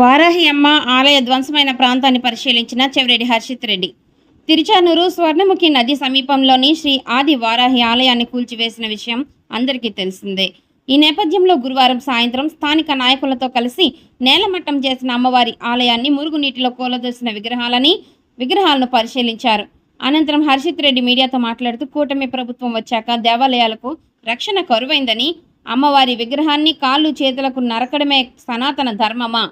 వారాహి అమ్మ ఆలయ ధ్వంసమైన ప్రాంతాన్ని పరిశీలించిన చెవిరెడ్డి హర్షిత్ రెడ్డి. తిరుచానూరు స్వర్ణముఖి నది సమీపంలోని శ్రీ ఆది వారాహి ఆలయాన్ని కూల్చివేసిన విషయం అందరికీ తెలిసిందే. ఈ నేపథ్యంలో గురువారం సాయంత్రం స్థానిక నాయకులతో కలిసి నేలమట్టం చేసిన అమ్మవారి ఆలయాన్ని మురుగునీటిలో కూలదోసిన విగ్రహాలని విగ్రహాలను పరిశీలించారు. అనంతరం హర్షిత్ రెడ్డి మీడియాతో మాట్లాడుతూ కూటమి ప్రభుత్వం వచ్చాక దేవాలయాలకు రక్షణ కరువైందని అమ్మవారి విగ్రహాన్ని కాళ్ళు చేతులకు నరకడమే సనాతన ధర్మమా?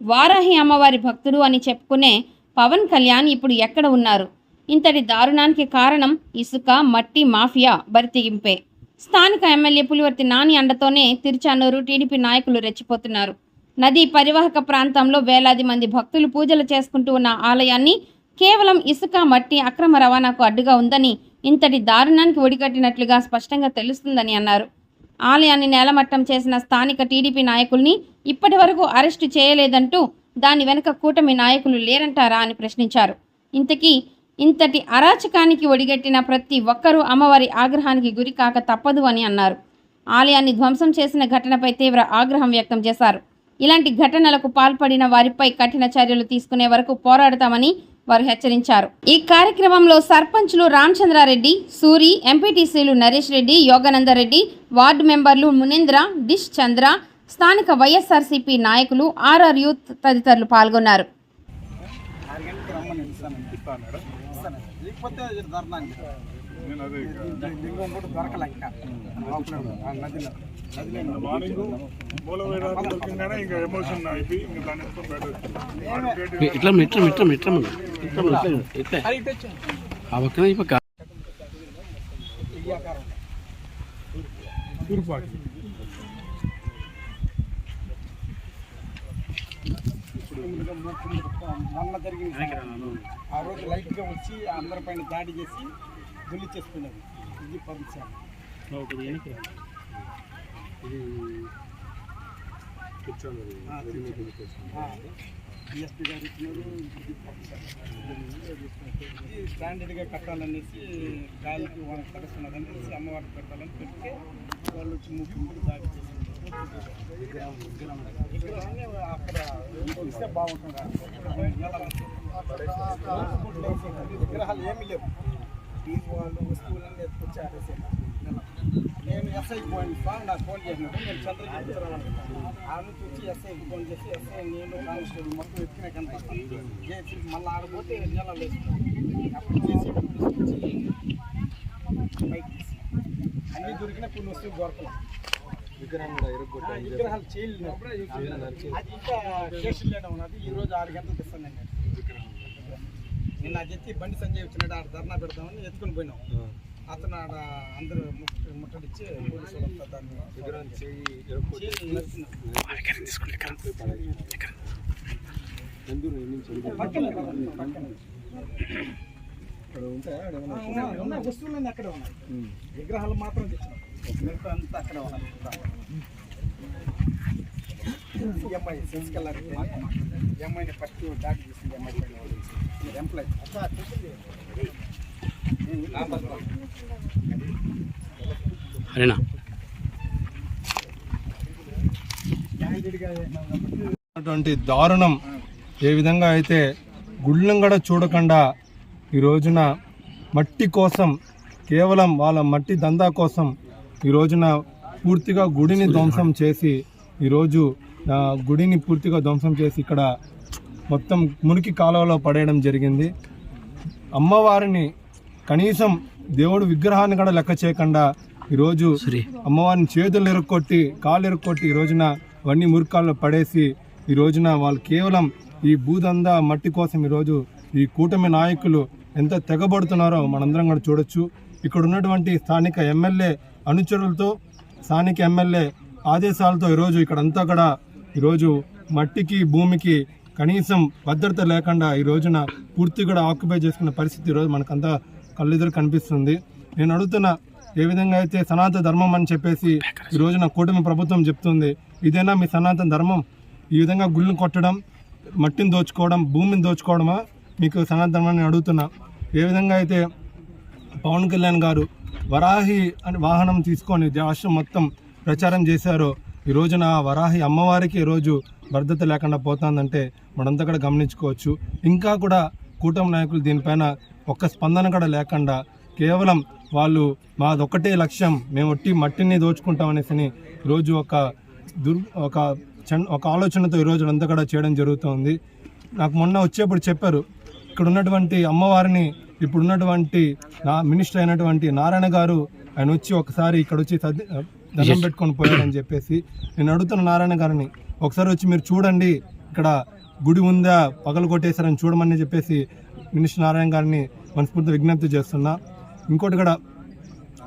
వారాహి అమ్మవారి భక్తుడు అని చెప్పుకునే పవన్ కళ్యాణ్ ఇప్పుడు ఎక్కడ ఉన్నారు? ఇంతటి దారుణానికి కారణం ఇసుక మట్టి మాఫియా బరితెగింపే. స్థానిక ఎమ్మెల్యే పులివర్తి నాని అండతోనే తిరుచానూరు టీడీపీ నాయకులు రెచ్చిపోతున్నారు. నదీ పరివాహక ప్రాంతంలో వేలాది మంది భక్తులు పూజలు చేసుకుంటూ ఉన్న ఆలయాన్ని కేవలం ఇసుక మట్టి అక్రమ రవాణాకు అడ్డుగా ఉందని ఇంతటి దారుణానికి ఒడిగట్టినట్లుగా స్పష్టంగా తెలుస్తుందని అన్నారు. ఆలయాన్ని నేలమట్టం చేసిన స్థానిక టీడీపీ నాయకుల్ని ఇప్పటి వరకు అరెస్టు చేయలేదంటూ దాని వెనుక కూటమి నాయకులు లేరంటారా అని ప్రశ్నించారు. ఇంతకీ ఇంతటి అరాచకానికి ఒడిగట్టిన ప్రతి ఒక్కరూ అమ్మవారి ఆగ్రహానికి గురి కాక తప్పదు అని అన్నారు. ఆలయాన్ని ధ్వంసం చేసిన ఘటనపై తీవ్ర ఆగ్రహం వ్యక్తం చేశారు. ఇలాంటి ఘటనలకు పాల్పడిన వారిపై కఠిన చర్యలు తీసుకునే వరకు పోరాడతామని వారు హెచ్చరించారు. ఈ కార్యక్రమంలో సర్పంచ్లు రామచంద్రారెడ్డి సూరి ఎంపీటీసీలు నరేష్ రెడ్డి యోగానందరెడ్డి వార్డు మెంబర్లు మునేంద్ర డిష్ చంద్ర స్థానిక వైఎస్ఆర్సీపీ నాయకులు ఆర్ఆర్ యూత్ తదితరులు పాల్గొన్నారు. లేకపోతే లింగం కూడా దొరకలే ఇంకా. నదిలో. ఇట్లా ఇట్లా ఇట్లా ఇట్లా ఇట్లా ఆ పక్కన ఈ పక్క. ఈ ఆకారం తూర్పాకి ఇంకా మూడు మొన్న జరిగింది. ఆ రోజు లైట్గా వచ్చి అందరిపైన దాడి చేసి గుల్లి చేసుకున్నది ఇది పరిచయం డిఎస్పీ గారు ఇచ్చినారు ఇది. ఇది స్టాండర్డ్గా కట్టాలనేసి గాలికి వాళ్ళకి తడుస్తున్నదనేసి అమ్మవారికి పెట్టాలని పెడితే వాళ్ళు వచ్చి ముగ్గురు దాడి చేసి విగ్రహాన్ని అక్కడ ఇస్తే బాగుంటుందా విగ్రహాలు ఏమీ లేవు ఫీజు వాళ్ళు వస్తువులన్నీ ఎత్తుకొచ్చి ఆడేసారు నేను ఎస్ఐ ఫోన్ ఇస్తాను నాకు ఫోన్ చేసినప్పుడు నేను చంద్రగిరి ఆ నుంచి వచ్చి ఎస్ఐకి ఫోన్ చేసి ఎస్ఐ నేను కానిస్టేబుల్ మొత్తం ఎత్తుకునే కనిపిస్తాను చేసి మళ్ళీ ఆడపోతే నెల వేసుకున్నాను అప్పుడు చేసి అన్నీ దొరికినా కొన్ని వస్తువులు దొరకలేదు విగ్రహం కూడా విగ్రహాలు చేయలేదు. అది ఇంకా కేసులు ఉన్నది. ఈ రోజు ఆరు గంటలకు ఇస్తాను నేను. నిన్న ఎత్తి బండి సంజయ్ వచ్చినాడు ఆడ ధర్నా పెడతామని ఎత్తుకొని పోయినాం. అతను ఆడ అందరూ ముట్ట- ముట్టడిచ్చి పోలీసు వస్తువులన్నీ అక్కడే ఉన్నాయి. విగ్రహాలు మాత్రం తెచ్చినాం. మిగతా అంతా అక్కడే ఉన్నాయి. ఎంఐ శశికళ ఎంఐని ఫస్ట్ దాడి చేసింది ఎంఐ ఎంప్లాయ్ అరేనా? అటువంటి దారుణం ఏ విధంగా అయితే గుళ్ళంగడ చూడకుండా ఈ రోజున మట్టి కోసం కేవలం వాళ్ళ మట్టి దందా కోసం ఈ రోజున పూర్తిగా గుడిని ధ్వంసం చేసి ఈరోజు గుడిని పూర్తిగా ధ్వంసం చేసి ఇక్కడ మొత్తం మురికి కాలువలో పడేయడం జరిగింది. అమ్మవారిని కనీసం దేవుడు విగ్రహాన్ని కూడా లెక్క చేయకుండా ఈరోజు అమ్మవారిని చేతులు ఎరుక్కొట్టి కాళ్ళు ఎరుక్కొట్టి ఈ రోజున అవన్నీ మురికాల్లో పడేసి ఈ రోజున వాళ్ళు కేవలం ఈ భూదంద మట్టి కోసం ఈరోజు ఈ కూటమి నాయకులు ఎంత తెగబడుతున్నారో మనందరం కూడా చూడొచ్చు. ఇక్కడ ఉన్నటువంటి స్థానిక ఎమ్మెల్యే అనుచరులతో స్థానిక ఎమ్మెల్యే ఆదేశాలతో ఈరోజు ఇక్కడంతా కూడా ఈరోజు మట్టికి భూమికి కనీసం భద్రత లేకుండా ఈ రోజున పూర్తి కూడా ఆక్యుపై చేసుకున్న పరిస్థితి ఈరోజు మనకంతా కళ్ళెదురు కనిపిస్తుంది. నేను అడుగుతున్న ఏ విధంగా అయితే సనాతన ధర్మం అని చెప్పేసి ఈ రోజున కూటమి ప్రభుత్వం చెప్తుంది ఇదేనా మీ సనాతన ధర్మం? ఈ విధంగా గుళ్ళను కొట్టడం మట్టిని దోచుకోవడం భూమిని దోచుకోవడమా? మీకు సనాతన ధర్మాన్ని అడుగుతున్నా. ఏ విధంగా అయితే పవన్ కళ్యాణ్ గారు వరాహి అని వాహనం తీసుకొని రాష్ట్రం మొత్తం ప్రచారం చేశారో ఈ రోజున ఆ వరాహి అమ్మవారికి ఈరోజు భద్రత లేకుండా పోతుందంటే మనంతా కూడా గమనించుకోవచ్చు. ఇంకా కూడా కూటమి నాయకులు దీనిపైన ఒక్క స్పందన కూడా లేకుండా కేవలం వాళ్ళు మాదొక్కటే లక్ష్యం మేము ఒట్టి మట్టిని దోచుకుంటామనేసి రోజు ఒక దుర్ ఒక చన్- ఒక ఆలోచనతో ఈరోజు అంతా కూడా చేయడం జరుగుతుంది. నాకు మొన్న వచ్చేప్పుడు చెప్పారు ఇక్కడ ఉన్నటువంటి అమ్మవారిని ఇప్పుడు ఉన్నటువంటి నా మినిస్టర్ అయినటువంటి నారాయణ గారు ఆయన వచ్చి ఒకసారి ఇక్కడ వచ్చి సర్ది దండం పెట్టుకొని పోయారని చెప్పేసి నేను అడుగుతున్న నారాయణ గారిని ఒకసారి వచ్చి మీరు చూడండి ఇక్కడ గుడి ఉందా పగలు కొట్టేశారని చూడమని చెప్పేసి మినిస్టర్ నారాయణ గారిని మనస్ఫూర్తి విజ్ఞప్తి చేస్తున్నా. ఇంకోటి కూడా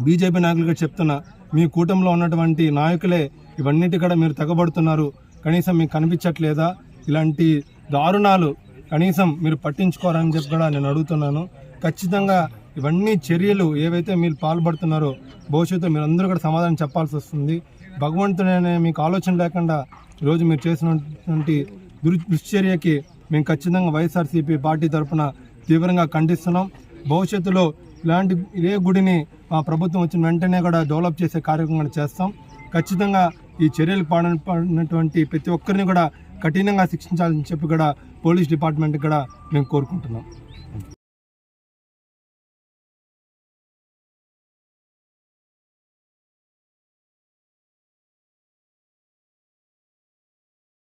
బీజేపీ నాయకులుగా చెప్తున్నా మీ కూటమిలో ఉన్నటువంటి నాయకులే ఇవన్నిటి కూడా మీరు తెగబడుతున్నారు. కనీసం మీకు కనిపించట్లేదా? ఇలాంటి దారుణాలు కనీసం మీరు పట్టించుకోరని చెప్పి కూడా నేను అడుగుతున్నాను. ఖచ్చితంగా ఇవన్నీ చర్యలు ఏవైతే మీరు పాల్పడుతున్నారో భవిష్యత్తులో మీరు అందరూ కూడా సమాధానం చెప్పాల్సి వస్తుంది. భగవంతుడనే మీకు ఆలోచన లేకుండా ఈరోజు మీరు చేసినటువంటి దుశ్చర్యకి మేము ఖచ్చితంగా వైఎస్ఆర్సీపీ పార్టీ తరఫున తీవ్రంగా ఖండిస్తున్నాం. భవిష్యత్తులో ఇలాంటి ఇదే గుడిని మా ప్రభుత్వం వచ్చిన వెంటనే కూడా డెవలప్ చేసే కార్యక్రమం చేస్తాం. ఖచ్చితంగా ఈ చర్యలు పాడ ప్రతి ఒక్కరిని కూడా కఠినంగా శిక్షించాలని చెప్పి కూడా పోలీస్ డిపార్ట్మెంట్ కూడా మేము కోరుకుంటున్నాం.